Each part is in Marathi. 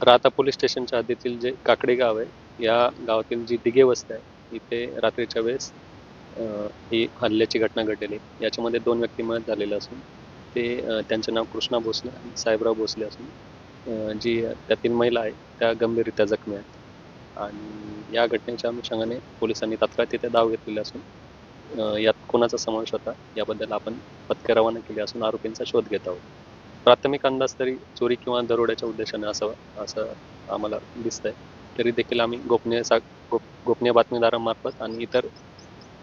राहता पोलीस स्टेशनच्या हद्दीतील जे काकडे गाव आहे या गावातील जी दिघे वस्ती आहे इथे रात्रीच्या वेळेस ही हल्ल्याची घटना घडलेली आहे. याच्यामध्ये दोन व्यक्ती मत झालेले असून ते त्यांचे नाव कृष्णा भोसले आणि साहेबराव भोसले असून जी त्यातील महिला आहे त्या गंभीररित्या जखमी आहेत आणि या घटनेच्या अनुषंगाने पोलिसांनी तात्काळ तिथे धाव घेतलेली असून यात कोणाचा समावेश होता याबद्दल आपण पथके रवाना केली असून आरोपींचा शोध घेत आहोत प्राथमिक अंदाज तरी चोरी किंवा दरोड्याच्या उद्देशाने असावा असं आम्हाला दिसतंय. तरी देखील आम्ही गोपनीय सा गोप गोपनीय बातमीदारांमार्फत आणि इतर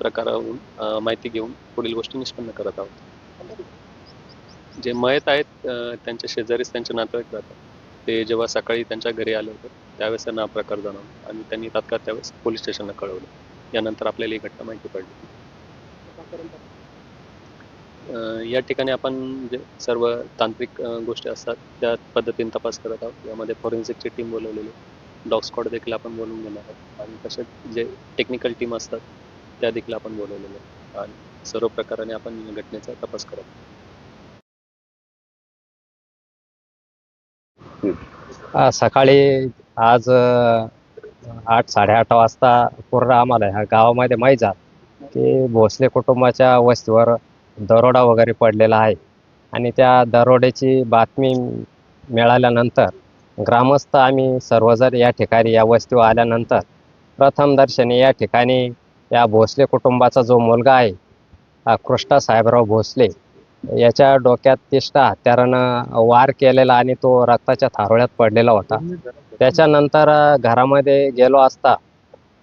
प्रकारावरून माहिती घेऊन पुढील गोष्टी निष्पन्न करत आहोत. जे मयत आहेत त्यांच्या शेजारीच त्यांचे नातेवाईक राहतात. ते जेव्हा सकाळी त्यांच्या घरी आले होते त्यावेळेस त्यांना हा प्रकार जाणवला आणि त्यांनी तात्काळ त्यावेळेस पोलीस स्टेशनला कळवलं. यानंतर आपल्याला ही घटना माहिती पडली. या ठिकाणी आपण जे सर्व तांत्रिक गोष्टी असतात त्या पद्धतीने तपास करत आहोत. यामध्ये फॉरेन्सिकची टीम बोलवलेली डॉग स्कॉड देखील आपण बोलवून घेणार आहोत. आणि तसेच जे टेक्निकल टीम असतात त्या देखील आपण बोलवलेल्या आणि सर्व प्रकाराने आपण घटनेचा तपास करत आहोत. सकाळी आज आठ साडेआठ वाजता पूर्ण आम्हाला ह्या गावामध्ये माहीत झालं की भोसले कुटुंबाच्या वस्तीवर दरोडा वगैरे पडलेला आहे. आणि त्या दरोड्याची बातमी मिळाल्यानंतर ग्रामस्थ आम्ही सर्वजण या ठिकाणी या वस्तीवर आल्यानंतर प्रथमदर्शनी या ठिकाणी या भोसले कुटुंबाचा जो मुलगा आहे कृष्णा साहेबराव भोसले याच्या डोक्यात तिष्ठा हत्यारानं वार केलेला आणि तो रक्ताच्या थारोळ्यात पडलेला होता. त्याच्यानंतर घरामध्ये गेलो असता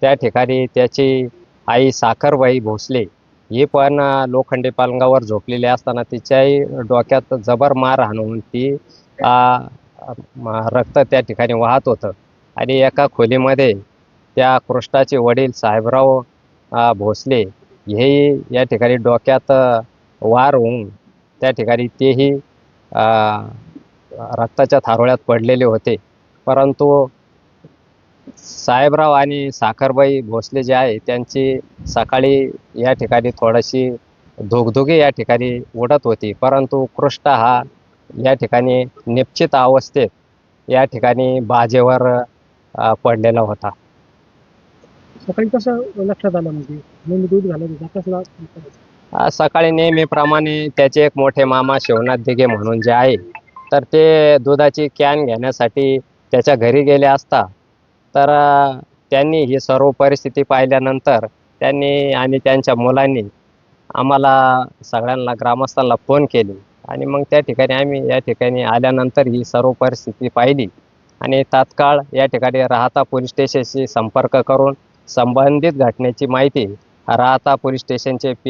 त्या ठिकाणी त्याची आई साखरबाई भोसले ही पण लोखंडी पालंगावर झोपलेली असताना तिच्याही डोक्यात जबर मार हाणून ती रक्त त्या ठिकाणी वाहत होतं. आणि एका खोलीमध्ये त्या कृष्णाचे वडील साहेबराव भोसले हेही या ठिकाणी डोक्यात वार होऊन त्या ठिकाणी तेही रक्ताच्या थारोळ्यात पडलेले होते. परंतु साहेबराव आणि साखरबाई भोसले जे आहे त्यांची सकाळी या ठिकाणी थोडीशी धुगधुगी या ठिकाणी उडत होती. परंतु कृष्ण हा या ठिकाणी निश्चित अवस्थेत या ठिकाणी बाजेवर पडलेला होता. सकाळी कसं लक्षात आलं म्हणजे? नेहमी दूध घालत होता कसला आज सकाळी नेहमीप्रमाणे त्याचे एक मोठे मामा शिवनाथ दिघे म्हणून जे आहे तर ते दुधाची कॅन घेण्यासाठी त्याच्या घरी गेले असता तर त्यांनी ही सर्व परिस्थिती पाहिल्यानंतर त्यांनी आणि त्यांच्या मुलांनी आम्हाला सगळ्यांना ग्रामस्थांना फोन केले. आणि मग त्या ठिकाणी आम्ही या ठिकाणी आल्यानंतर ही सर्व परिस्थिती पाहिली. आणि तात्काळ या ठिकाणी राहता पोलीस स्टेशनशी संपर्क करून संबंधित घटनेची माहिती राहता पोलीस स्टेशनचे पी